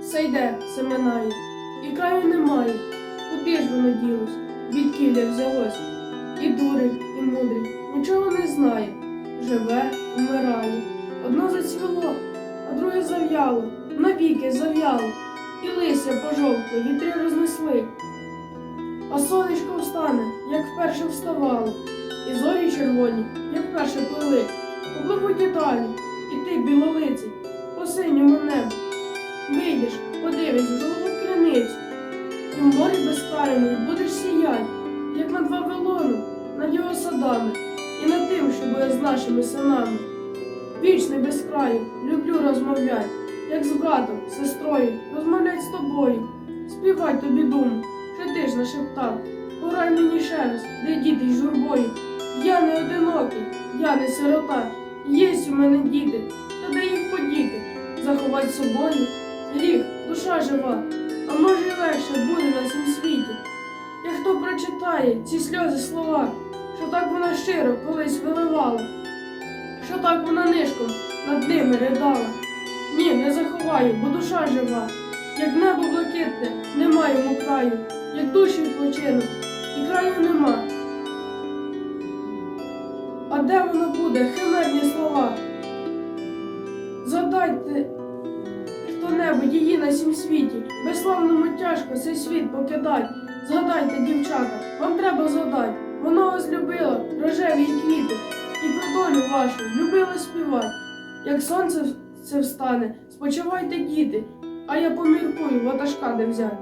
Все йде, все минає, і краю немає. Куди ж воно ділось, відкіля взялось? І дурень, і мудрий нічого не знає. Живе, вмирає. Одно зацвіло, а друге зав'яло, навіки зав'яло, і листя пожовкло, вітри рознесли. А сонечко встане, як вперше вставало, і зорі червоні, як вперше плили, попливуть і далі, і ти, білолиций, по синьому безкрайному будеш сіять, як над Вавилоном, над його садами, і над тим, що буде з нашими синами. Вічний без краю, люблю розмовлять, як з братом, сестрою, розмовлять з тобою, співать тобі думу, що ти ж нашептав. Пограй мені ще раз, де діти з журбою. Я не одинокий, я не сирота. Єсть у мене діти, та де їх подіти? Заховать собою? Гріх, душа жива, й буде на цім світі. Як хто прочитає ці сльози слова, що так вона щиро колись виливала, що так вона нишком над ними ридала. Ні, не заховаю, бо душа жива, як небо блакитне, нема йому краю, як душі відпочинок, і краю нема. А де воно буде, химерні слова? Задайте хто-небудь її на сім світі, безславному тяжко цей світ покидать. Згадайте, дівчата, вам треба згадать. Вона вас любила, рожеві квіти, і про долю вашу любила співати. Як сонце це встане, спочивайте, діти, а я поміркую, ватажка де взяти.